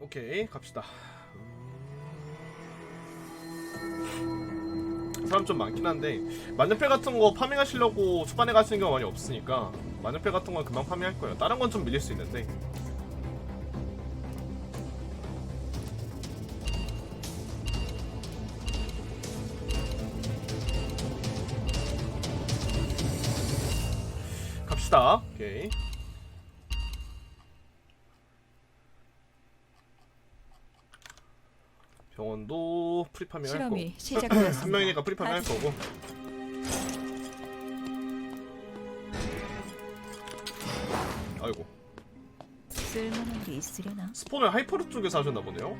오케이 갑시다. 사람 좀 많긴 한데 만년필 같은 거 파밍하시려고 초반에 가시는 경우 많이 없으니까 만년필 같은 건 금방 파밍할 거예요. 다른 건 좀 밀릴 수 있는데 프리파밍 할 거고 실험이 시작되었습니다. 한 명이니까 프리파밍 할 거고 아이고 쓸만한 게 있으려나? 스폰을 하이퍼루 쪽에서 하셨나 보네요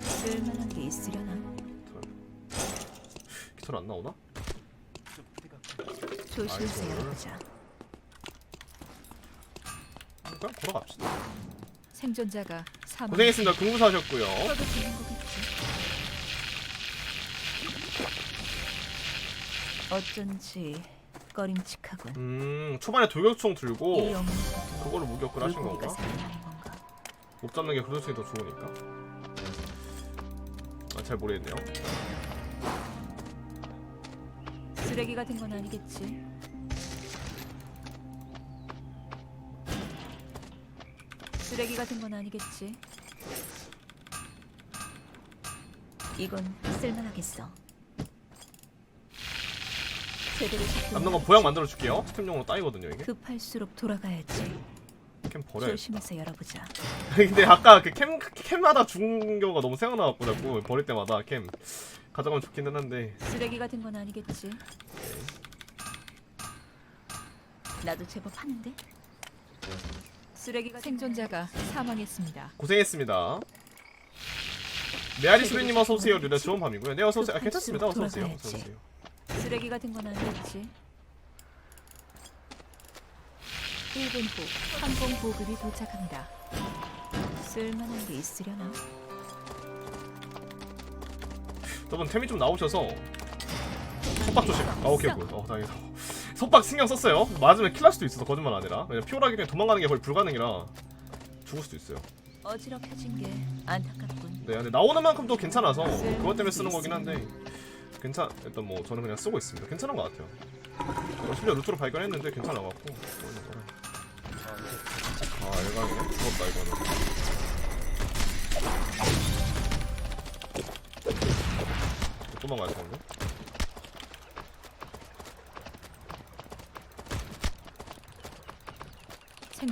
쓸만한 게 있으려나? 기타를 안 나오나? 아이고. 열어보자. 그냥 걸어갑시다 생존자가. 고생했습니다 근무사 하셨고요. 어쩐지 꺼림칙하군. 음 초반에 돌격총 이 들고 그걸로 무격을 하신 건가? 못 잡는 게 그로칭이 더 좋으니까 아, 잘 모르겠네요 쓰레기 같은 건 아니겠지. 쓰레기 같은 건 아니겠지. 이건 쓸만하겠어. 제대로 남는 건 보약 만들어 줄게요 스템용으로 따이거든요 이게 급할수록 돌아가야지. 캠 버려야 조심해서 열어보자. 근데 아까 그 캠 캠마다 죽은 경우가 너무 생각나갖고 자꾸 버릴 때마다 캠 가져가면 좋기는 한데 쓰레기 같은 건 아니겠지. 나도 제법 하는데. 쓰레기가 생존자가 사망했습니다. 고생했습니다. 메아리 수리님 어서 오세요. 류다 좋은 밤이고요. 네 어서 오세요. 아, 괜찮습니다. 어서 오세요. 어서 오세요. 쓰레기 같은 건 아니겠지. 1분 후 항공 보급이 도착합니다. 쓸만한 게 있으려나? 저분 템이 좀 나오셔서 속박 조심. 아 오케이 오케이. 어 다행이다. 속박 신경 썼어요. 맞으면 킬날 수도 있어서 거짓말 아니라. 왜냐 피오라기 그냥 도망가는 게 거의 불가능이라 죽을 수도 있어요. 어지럽혀진 게 안타깝군. 네, 근데 나오는 만큼 또 괜찮아서 그것 때문에 쓰는 거긴 한데 괜찮. 일단 뭐 저는 그냥 쓰고 있습니다. 괜찮은 것 같아요. 어, 심지어 루트로 발견했는데 괜찮아갖고. 아, 얘가 죽었다 이거는. 도망가야 되는데?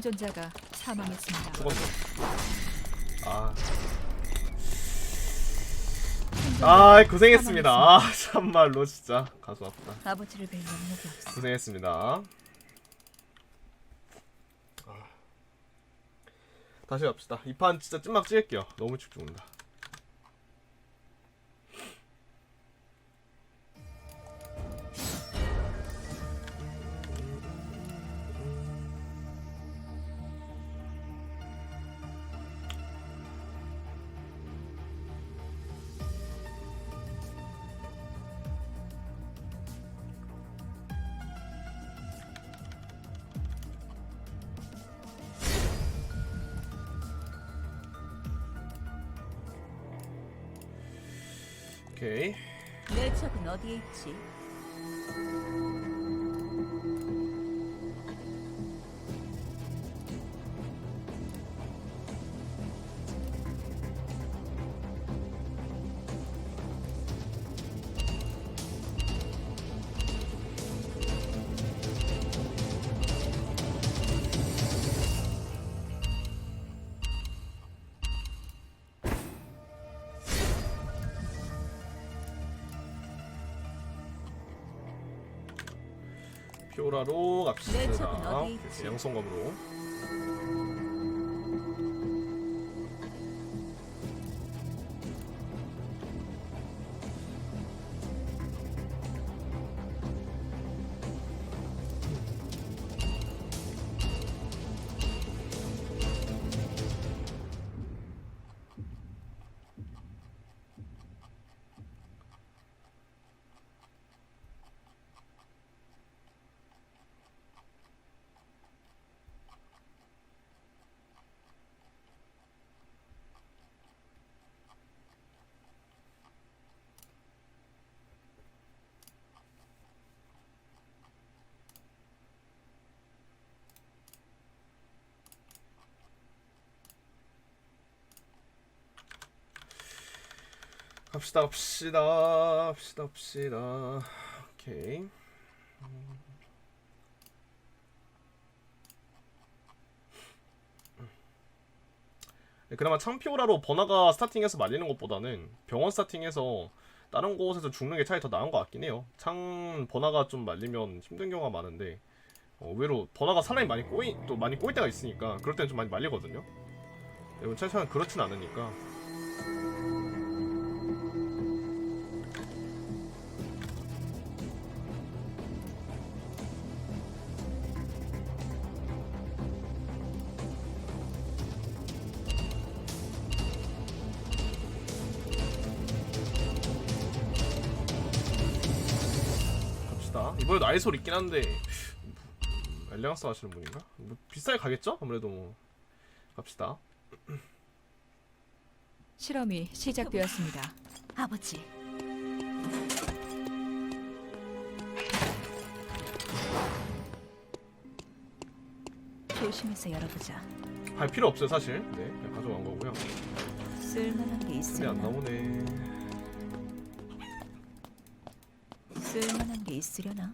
생존자가 사망했습니다. 죽었네. 아, 아 고생했습니다. 아, 참말로 진짜 가슴 아프다. 아버지를 뵐 영역이 없어. 고생했습니다. 아. 다시 갑시다. 이 판 진짜 찐막 찍을게요. 너무 일찍 죽는다. 오케이. 내 척은 어디에 있지? 척은 갑시다. 어디 있지? 양손검으로. 갑시다 갑시다 갑시다 갑시다 오케이 네, 그나마 창피오라로 버나가 스타팅해서 말리는 것보다는 병원 스타팅해서 다른 곳에서 죽는 게 차라리 더 나은 것 같긴 해요. 창 버나가 좀 말리면 힘든 경우가 많은데 어, 의외로 버나가 사람이 많이 꼬이 또 많이 꼬일 때가 있으니까 그럴 때는 좀 많이 말리거든요. 이건 최소한 그렇진 않으니까 갑시다. 이번에도 아이솔 있긴 한데 음, 엘레강스 하시는 분인가? 뭐 비싸게 가겠죠? 아무래도 뭐 갑시다. 실험이 시작되었습니다. 아버지. 조심해서 열어보자. 할 필요 없어요 사실. 네, 그냥 가져간 거고요. 쓸만한 게 근데 안 있으려나? 나오네. 쓸만한 게 있으려나?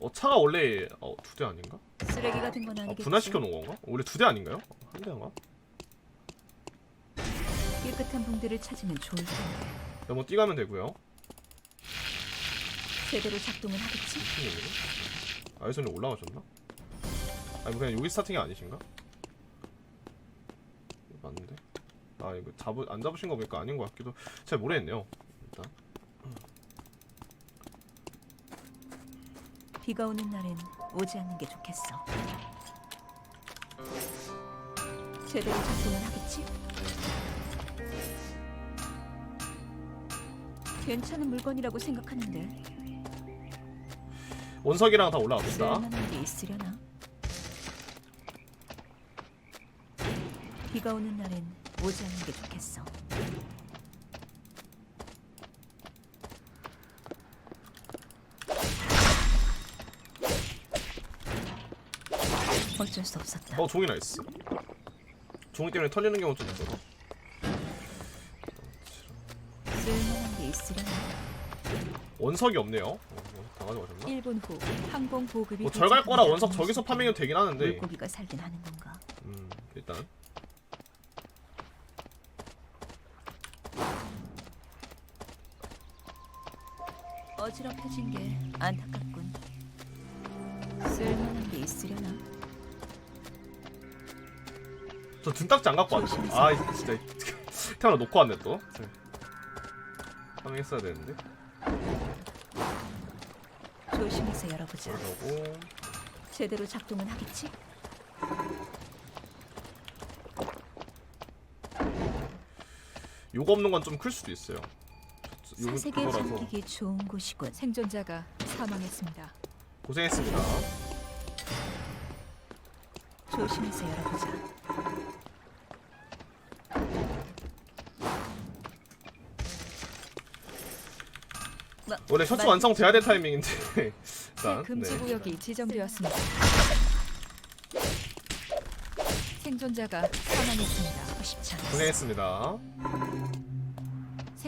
어 차가 원래 어, 두 대 아닌가? 쓰레기 같은 건 아, 아니겠지? 분할시켜 놓은 건가? 원래 두 대 아닌가요? 어, 한 대인가? 깨끗한 붕대를 찾으면 좋을 텐데. 한번 뛰가면 되고요. 제대로 작동은 하겠지? 아이솔이 올라가셨나? 아니 뭐 그냥 여기 스타팅이 아니신가? 맞는데? 아 이거 잡으 안 잡으신 거 보니까 아닌 것 같기도 잘 모르겠네요. 일단 비가 오는 날엔 오지 않는 게 좋겠어. 제대로 작동은 하겠지? 괜찮은 물건이라고 생각하는데 원석이랑 다. 쓸만한 게 있으려나? 비가 오는 날엔 오지 않는 게 좋겠어. 어쩔 수 없었다. 어 종이 나이스. 종이 때문에 털리는 경우 좀 있어서. 쓸만한 게 있으려나? 원석이 없네요. 어, 원석 다 가져가셨나? 1분 후 항공 보급이 뭐 절갈 거라 도착합니다. 원석 저기서 파밍은 되긴 하는데. 물고기가 살긴 하는 건가? 음 일단 어지럽혀진 게 안타깝군. 쓸만한 게 있으려나? 저 등딱지 안 갖고 왔네. 조심해서. 아 이거 진짜 태어나 놓고 왔네 또. 네. 파밍했어야 되는데. 조심해서 열어보자. 그러고 제대로 작동은 하겠지? 요거 없는 건 좀 클 수도 있어요. 요거 사색에 그거라서 잠기기 좋은 곳이군. 생존자가 사망했습니다. 고생했습니다. 조심해서 열어보자. 마- 원래 셔츠 말- 완성 돼야 될 타이밍인데 새 일단 금지 네. 구역이 지정되었습니다. 생존자가 사망했습니다. 싶지 않았어. 고생했습니다.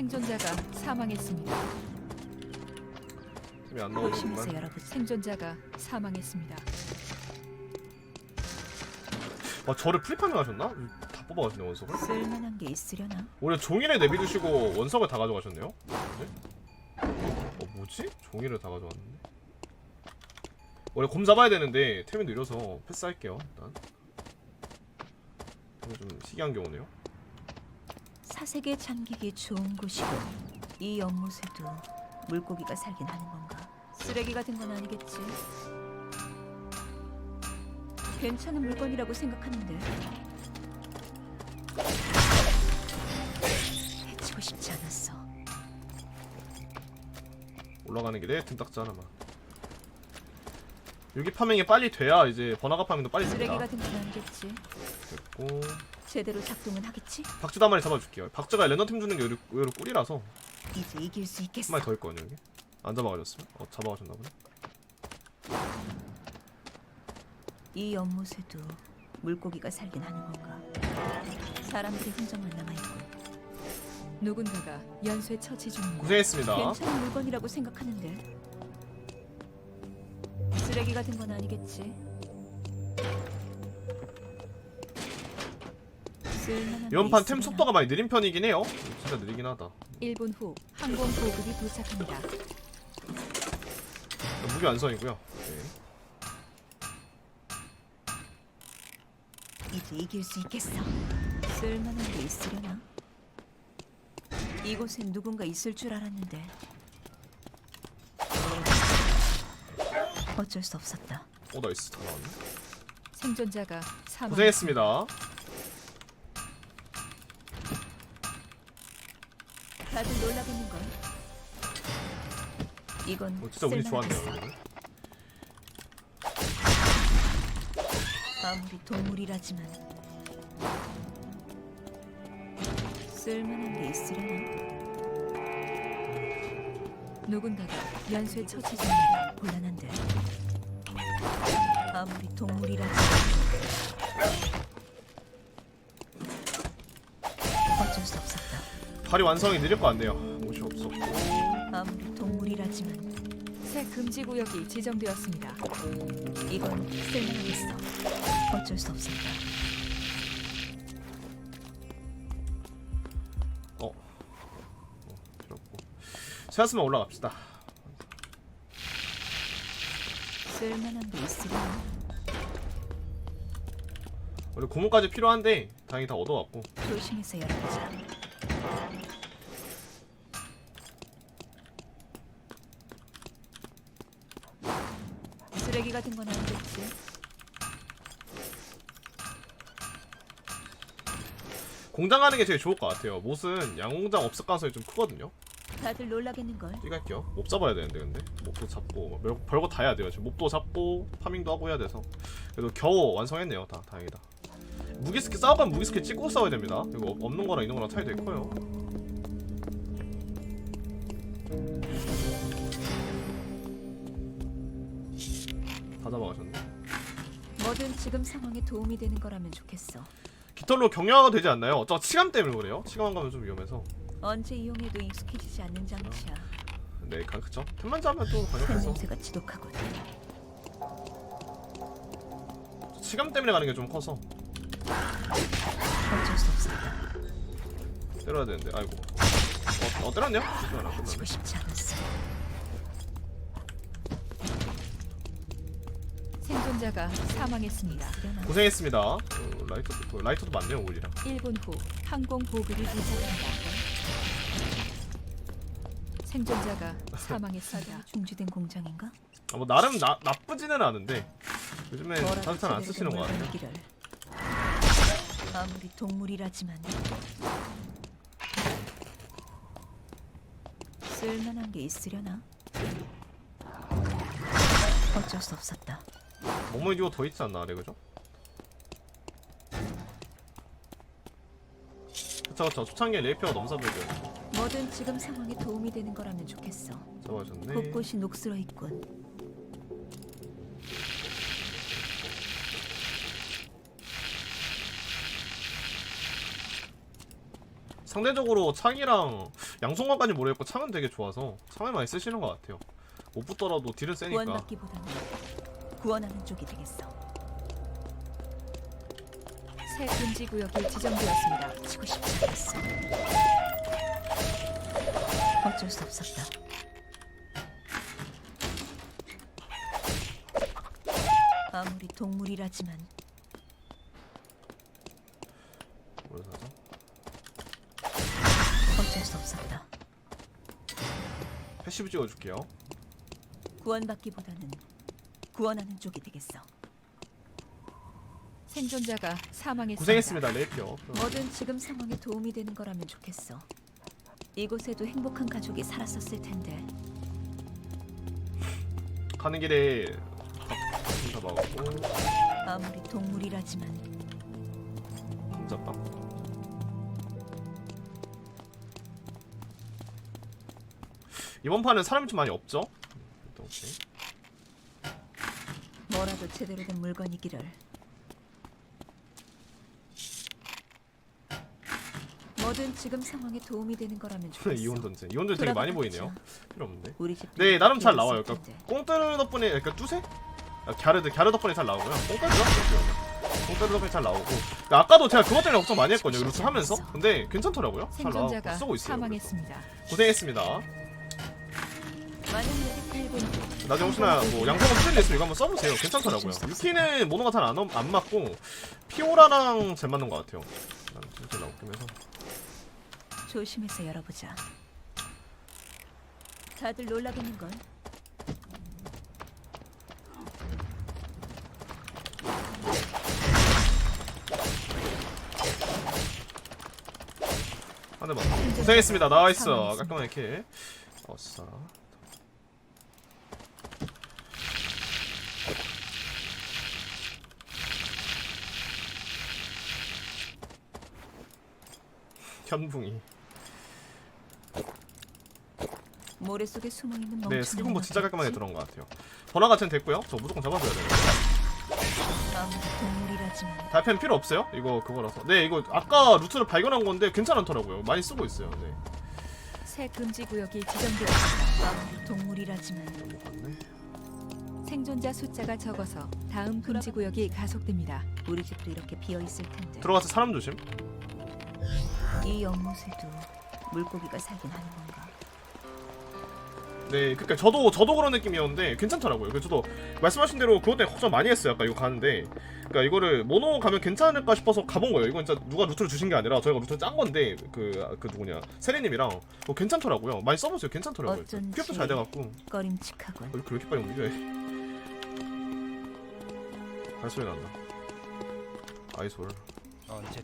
생존자가 사망했습니다. 안 나오는구만. 열어보자. 생존자가 사망했습니다. 아 저를 프리파밍 하셨나? 다 뽑아가시네 원석을. 쓸만한 게 있으려나? 원래 종이를 내비두시고 원석을 다 가져가셨네요. 네? 어 뭐지? 종이를 다 가져왔는데. 원래 곰 잡아야 되는데 템이 느려서 패스할게요 일단. 이거 좀 희귀한 경우네요. 사색에 잠기기 좋은 곳이군. 이 연못에도 물고기가 살긴 하는 건가? 쓰레기 같은 건 아니겠지? 괜찮은 물건이라고 생각하는데 해치고 싶지 않았어. 올라가는 길에 등딱지 하나만. 여기 파밍이 빨리 돼야 이제 번화가 파밍도 빨리 쓰레기 됩니다. 같은 건 아니겠지? 됐고 제대로 작동은 하겠지? 박쥐도 한 마리 잡아줄게요. 박쥐가 랜덤 팀 주는 게 의외로, 의외로 꿀이라서 이제 이길 수 한 있겠어. 마리 더 있거든요 여기. 안 잡아가셨어요? 어 잡아가셨나 보네. 이 연못에도 물고기가 살긴 하는 건가? 사람들의 흔적만 남아 있고 누군가가 연쇄 처치 중입니다. 고생했습니다. 괜찮은 물건이라고 생각하는데 쓰레기 같은 건 아니겠지? 쓸만한 이번 게판템 있으려나? 속도가 많이 느린 편이긴 해요. 진짜 느리긴 하다. 1분 후 항공 보급이 도착합니다. 무기 완성이고요. 네. 이제 이길 수 있겠어. 쓸만한 게 있으려나? 이곳엔 누군가 있을 줄 알았는데 어쩔 수 없었다. 오 나이스 다 나왔네. 생존자가 사망. 고생했습니다. 다들 놀라겠는 걸. 이건 어, 진짜 운이 좋았네요. 아무리 동물이라지만 쓸만한 게 있으려나? 누군가가 연쇄 처치 중입니다. 곤란한데 아무리 동물이라지만 어쩔 수 없었다. 발이 완성이 느릴 것 같네요. 옷이 없었고. 아무리 동물이라지만 새 금지 구역이 지정되었습니다. 이건 쓸만하겠어. 어쩔 수 없었다. 어. 어 없고. 찾았으면 올라갑시다. 쓸만한 게 있으려나? 원래 고문까지 필요한데 다행히 다 얻어왔고. 조심해서 열어보자. 쓰레기 같은 건 아니겠지? 공장 가는 게 제일 좋을 것 같아요. 못은 양공장 업습 가능성이 좀 크거든요. 다들 놀라겠는걸? 뛰갈게요. 몹 잡아야 되는데 근데 몹도 잡고 뭐 별- 별거 다 해야 돼요. 지금 몹도 잡고 파밍도 하고 해야 돼서 그래도 겨우 완성했네요. 다 다행이다. 무기 스킬 싸우면 무기 스킬 찍고 싸워야 됩니다. 이거 없- 없는 거랑 있는 거랑 차이 되게 커요. 다 잡아가셨네. 뭐든 지금 상황에 도움이 되는 거라면 좋겠어. 깃털로 경량화가 되지 않나요? 어쩌 치감 때문에 그래요? 치감 안 가면 좀 위험해서. 언제 이용해도 익숙해지지 않는 장치야. 네, 가- 그쵸? 틈만 잡으면 또새 강력해서 냄새가 지독하군. 치감 때문에 가는 게 좀 커서 어쩔 수 없었다. 때려야 되는데 아이고 어, 어 때렸네요? 시간 안 지고 끝났네 싶지 않았어. 생존자가 사망했습니다. 고생했습니다 어, 라이터, 어, 라이터도 많네요 오일이랑 1분 후 항공 보급이 도착합니다. 생존자가 사망했습니다. 중지된 공장인가? 아, 뭐 나름 나, 나쁘지는 않은데 요즘에 잘안 제대로 쓰시는 된것 같아요. 아무리 동물이라지만 쓸만한 게 있으려나? 어쩔 수 없었다. 몸을 이거 더 있지 않나 아래 그죠? 그쵸 그쵸 초창기에 레이피어가 너무 사보이죠 뭐든 지금 상황에 도움이 되는 거라면 좋겠어. 잡아주셨네 곳곳이 녹슬어 있군. 상대적으로 창이랑 양손관까지 모르겠고 창은 되게 좋아서 창을 많이 쓰시는 것 같아요 못 붙더라도 딜은 세니까 구원받기보다는 구원하는 쪽이 되겠어. 새 금지 구역이 지정되었습니다. 치고 싶지 않았어. 어쩔 수 없었다. 아무리 동물이라지만 뭘? 어쩔 수 없었다. 패시브 찍어줄게요 구원받기보다는 구원하는 쪽이 되겠어. 생존자가 사망했습니다. 고생했습니다 레이피어 뭐든 지금 상황에 도움이 되는 거라면 좋겠어. 이곳에도 행복한 가족이 살았었을 텐데. 가는 길에 다 잡아갖고. 아무리 동물이라지만. 잡다. 이번 판은 사람이 좀 많이 없죠? 일단 오케이. 뭐라도 제대로 된 물건이기를 뭐든 지금 상황에 도움이 되는 거라면 좋겠어. 이혼 전쟁. 이혼 전쟁 되게 많이 보이네요. 필요 없는데. 우리 집. 네 나름 잘 나와요. 그러니까 꽁뜨르 덕분에 그러니까 뚜세? 아, 갸르드 갸르 덕분에 잘 나오고요. 꽁뜨르죠? 꽁뜨르 덕분에 잘 나오고. 그러니까 아까도 제가 그것 때문에 걱정 많이 했거든요. 루트 하면서. 근데 괜찮더라고요. 잘. 생존자가 쓰고 있어요. 사망했습니다. 고생했습니다. 많은 일이 8분. 나중에 혹시나 뭐 양성은 트렌드 있으면 이거 한번 써보세요. 괜찮더라고요. 유키는 모노가 잘안 안 맞고 피오라랑 잘 맞는 것 같아요. 난 진짜 나오긴 해서. 조심해서 열어보자. 다들 놀라겠는 걸. 한대 맞. 고생했습니다. 나이스. 깔끔하게 킬. 어싸. 현붕이. 모래 속에 숨어 있는 멍청한 네, 스키콤보 진짜 깔끔하게? 들어온 것 같아요. 번화 같은 됐고요. 저 무조건 잡아줘야 돼요. 동물이라지만 달펜 필요 없어요? 이거 그거라서. 네, 이거 아까 루트를 발견한 건데 괜찮더라고요. 많이 쓰고 있어요. 네. 새 금지 구역이 지정되었습니다. 동물이라지만 넘어갔네. 생존자 숫자가 적어서 다음 금지 구역이 가속됩니다. 우리 집도 이렇게 비어 있을 텐데. 들어가서 사람 조심. 이 연못에도 물고기가 살긴 하는 건가? 네, 그러니까 저도 저도 그런 느낌이었는데 괜찮더라고요. 그래서 저도 말씀하신 대로 그것 때문에 걱정 많이 했어요. 아까 이거 가는데, 그러니까 이거를 모노 가면 괜찮을까 싶어서 가본 거예요. 이건 진짜 누가 루트를 주신 게 아니라 저희가 루트 짠 건데 그그 누구냐 세리님이랑 뭐 괜찮더라고요. 많이 써보세요. 괜찮더라고요. 어쩐지. 피업도 잘 돼갖고 꺼림칙하군. 어, 이렇게 왜 이렇게 빨리 움직여? 발소리 난다. 아이솔. 언제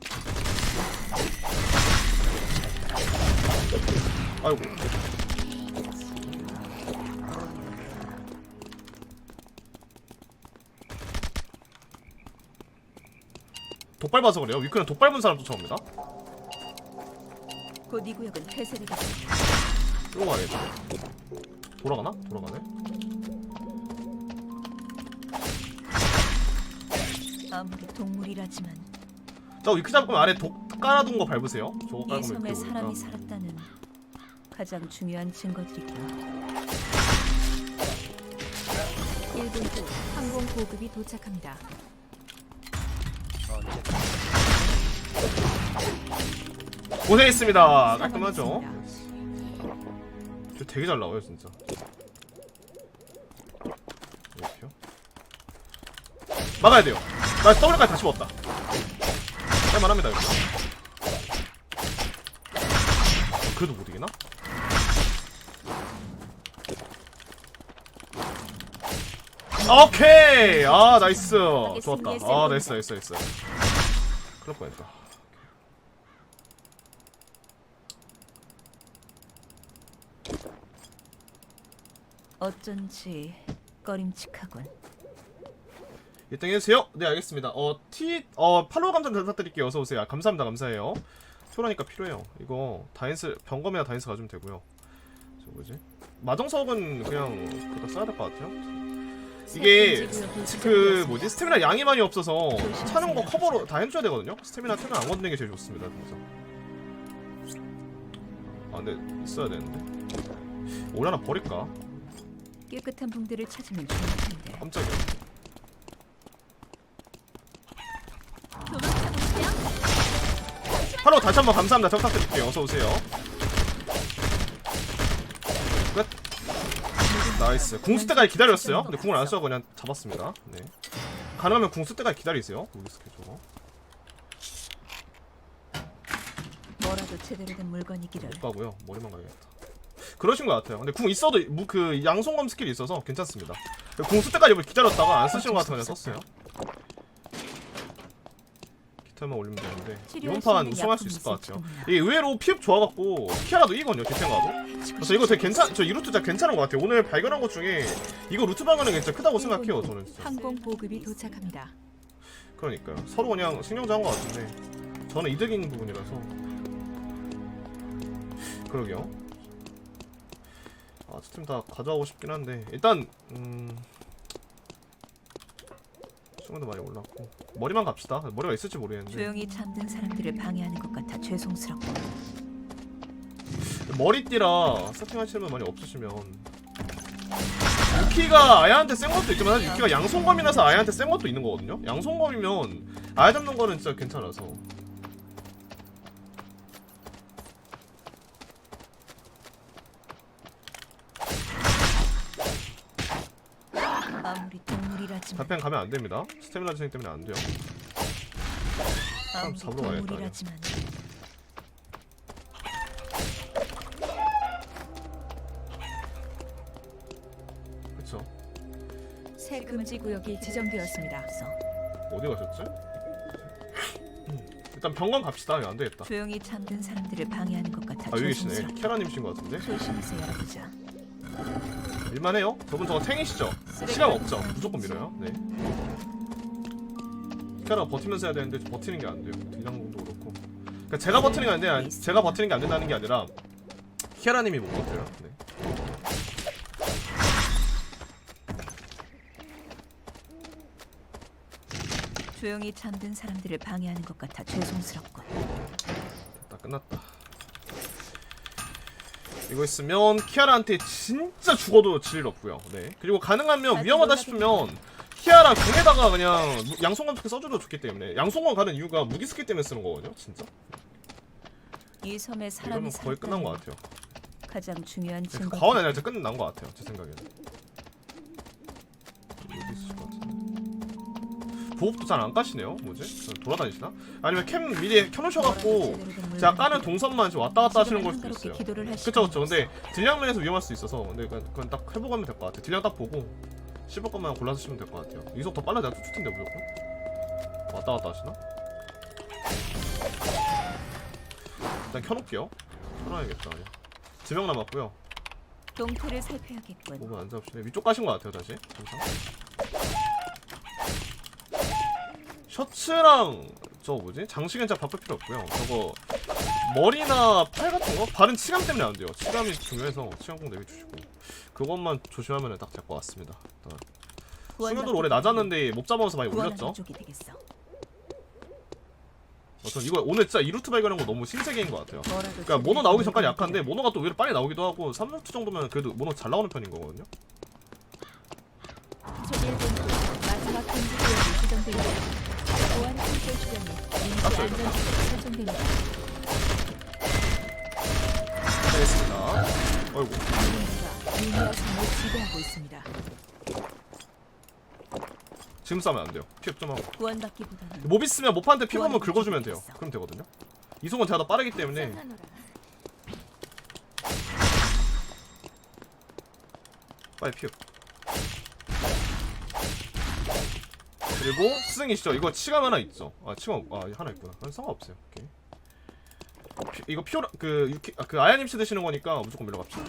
아이고. 독 밟아서 그래요. 위크는 독 밟은 사람 쫓아옵니다. 곧 이 구역은 폐쇄되다. 끌고 가네. 돌아가나? 돌아가네. 아무리 동물이라지만 저 위크 잡으면 안에 독 깔아둔 거 밟으세요. 저거 이 깔고 섬에 사람이. 살았다는 가장 중요한 증거들이고 1분 후 항공 보급이 도착합니다. 고생했습니다. 깔끔하죠? 저 되게 잘 나와요 진짜. 이렇게요. 막아야 돼요. 나 W까지 다시 먹었다. 할만합니다 이거. 그래도 못 이기나? 오케이. 아 나이스. 좋았다. 아 나이스 나이스 나이스. 그럴 뻔했다. 어쩐지 꺼림칙하군. 1등 해주세요. 네 알겠습니다. 어 T 어 팔로우 감사 부탁드릴게요. 어서 오세요. 아, 감사합니다. 감사해요. 표라니까 필요해요. 이거 다인스 병검이나 다인스 가지면 되고요. 저 뭐지? 마정석은 그냥 그다 써야 될 것 같아요. 새 이게 그. 뭐지 스태미나 양이 많이 없어서 차는 거 커버로 다 해줘야 되거든요. 스태미나 태는 안 건드는 게 제일 좋습니다. 그래서 아 근데 있어야 되는데 오늘 하나 버릴까? 깨끗한 붕대를 찾으면 좋을 텐데. 깜짝이야. 하루 다시 한번 감사합니다. 저 부탁드릴게요. 어서 오세요. 끝. 나이스. 궁쓸 때까지 기다렸어요. 근데 궁을 안 써서 그냥 잡았습니다. 네. 가능하면 궁쓸 때까지 기다리세요. 우리 스케 저거. 뭐라도 제대로 된 물건이기를. 못 가고요. 머리만 가야겠다. 그러신 것 같아요. 근데 궁 있어도 무- 그 양손검 스킬이 있어서 괜찮습니다. 궁 쓸 때까지 기다렸다가 안 쓰시는 것 같아서 그냥 썼어요. 기타만 올리면 되는데 이번 판 우승할 수 있을 것 같아요. 이게 의외로 피흡 좋아갖고 키아라도 이거든요. 디펜가도. 그래서 이거 되게 괜찮. 저 이 루트 진짜 괜찮은 것 같아요. 오늘 발견한 것 중에 이거 루트 발견은 진짜 크다고 생각해요. 저는 진짜. 항공 보급이 도착합니다. 그러니까요. 서로 그냥 신경전 한것 같은데 저는 이득인 부분이라서 그러게요. 아, 스팀 다 가져가고 싶긴 한데 일단 음 수면도 많이 올랐고 머리만 갑시다. 머리가 있을지 모르겠는데. 조용히 잠든 사람들을 방해하는 것 같아 죄송스럽고. 머리띠라 세팅하시는 분 많이 없으시면. 유키가 아야한테 센 것도 있지만 사실 유키가 양손검이라서 아야한테 센 것도 있는 거거든요? 양손검이면 아야 잡는 거는 진짜 괜찮아서 아무리 발펜 가면 안 됩니다. 스태미나 진행 때문에 안 돼요. 잡으러 가야겠다, 동물이라지만. 그쵸? 새 금지 구역이 지정되었습니다. 어디 가셨지? 일단 병원 갑시다. 안 되겠다. 조용히 잠든 사람들을 방해하는 것 같아 아 여기 계시네. 캐라님이신 것 같은데? 조심해서 열어보자 밀만해요? 저분 저거 탱이시죠? 시간 없죠? 무조건 밀어요 네 캐라 버티면서 해야 되는데 버티는 게 안 돼요 딜량도 그렇고 그러니까 제가 버티는 게 아닌데 아니, 제가 버티는 게 안 된다는 게 아니라 캐라님이 못 버텨요 네. 조용히 잠든 사람들을 방해하는 것 같아 죄송스럽고 됐다 끝났다 이거 있으면 키아라한테 진짜 죽어도 질 일 없고요. 네. 그리고 가능하면 위험하다 싶으면 키아라 궁에다가 그냥 양손관 특히 써줘도 좋기 때문에. 양손관 가는 이유가 무기 스킬 때문에 쓰는 거거든요 진짜. 이 섬에 이러면 사람이 거의 끝난 것 같아요. 가장 중요한 증거 가원 아니라 진짜 끝난 것 같아요 제 생각에는 보급도 잘 안 까시네요. 뭐지? 돌아다니시나? 아니면 캠 미리 켜놓으셔갖고 제가 까는 동선만 지금 왔다 갔다 하시는 걸 수도 있어요. 그쵸 그쵸. 근데 딜량 면에서 위험할 수 있어서 근데 그건, 딱 해보가면 될 것 같아요. 딜량 딱 보고 씹을 것만 골라서 쓰면 될 것 같아요. 이속 더 빨라야 좋을 텐데 무조건. 왔다 갔다 하시나? 일단 켜놓을게요. 켜놔야겠다 두명 남았고요. 동태를 살펴야겠군. 몸을 안 잡으시네 위쪽 가신 것 같아요 다시. 항상 셔츠랑 저 뭐지? 장식은 진짜 바꿀 필요 없고요. 저거 머리나 팔 같은 거? 발은 치감 때문에 안 돼요. 치감이 중요해서 치감공 내비주시고 그것만 조심하면 딱 될 것 같습니다. 수면도 원래 낮았는데 못 잡아서 많이 올렸죠. 어, 전 이거 오늘 진짜 2루트 발견한 거 너무 신세계인 것 같아요. 그러니까 모노 나오기 전까지 약한데 모노가 또 오히려 빨리 나오기도 하고 3루트 정도면 그래도 모노 잘 나오는 편인 거거든요 보안 인지 땄어요, 안전지대 설정됩니다. 알겠습니다 어이구 미니어 섬을 지배하고 있습니다. 지금 싸면 안 돼요 피업 좀 하고 구원받기보다는 몹 있으면 몹한테 피 구원을 긁어주면 돼요. 그럼 되거든요. 이속은 제가 더 빠르기 때문에 빨리 피우. 그리고 스승이시죠. 이거 치감 하나 있죠. 아 치감 아 하나 있구나. 아, 상관없어요. 오케이. 피, 이거 피오라 그 유키 아, 그 아야님 씨 드시는 거니까 무조건 밀어갑시다.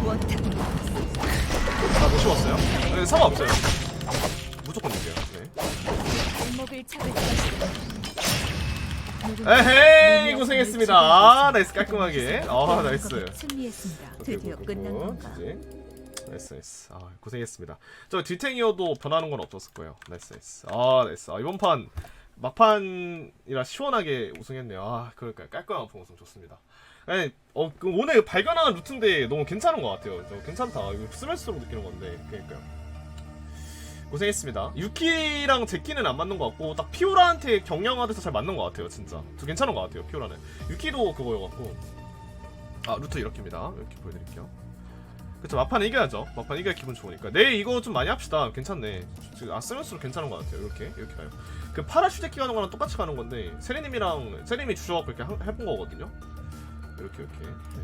구원받기보다는 구원탁을 아못 씹었어요? 네, 상관없어요. 무조건 드세요. 네. 에헤이 고생했습니다. 아 나이스 깔끔하게. 아 나이스. 승리했습니다. 드디어 끝난 건가? 지지. 나이스 나이스. 아 고생했습니다. 저 딜탱이어도 변하는 건 없었을 거예요. 나이스 나이스. 아 나이스. 아 이번 판 막판이라 시원하게 우승했네요. 아 그러니까 깔끔한 우승 좋습니다. 아니 어그 오늘 발견한 루트인데 너무 괜찮은 것 같아요. 저 괜찮다. 이거 쓰면서록 느끼는 건데 그러니까요. 고생했습니다. 유키랑 제키는 안 맞는 것 같고 딱 피오라한테 경영하듯이 잘 맞는 것 같아요. 진짜. 저 괜찮은 것 같아요. 피오라는. 유키도 그거여갖고 아 루트 이렇게입니다. 이렇게 보여드릴게요. 그쵸 마판 이겨야죠. 마판 이겨야 기분 좋으니까. 내일 이거 좀 많이 합시다. 괜찮네. 지금 아 쓰면서록 괜찮은 것 같아요. 이렇게 이렇게 가요. 그 파라 슈제키 가는 거랑 똑같이 가는 건데 세리님이랑 세리님이 주셔갖고 이렇게 하- 해본 거거든요. 이렇게 이렇게. 네.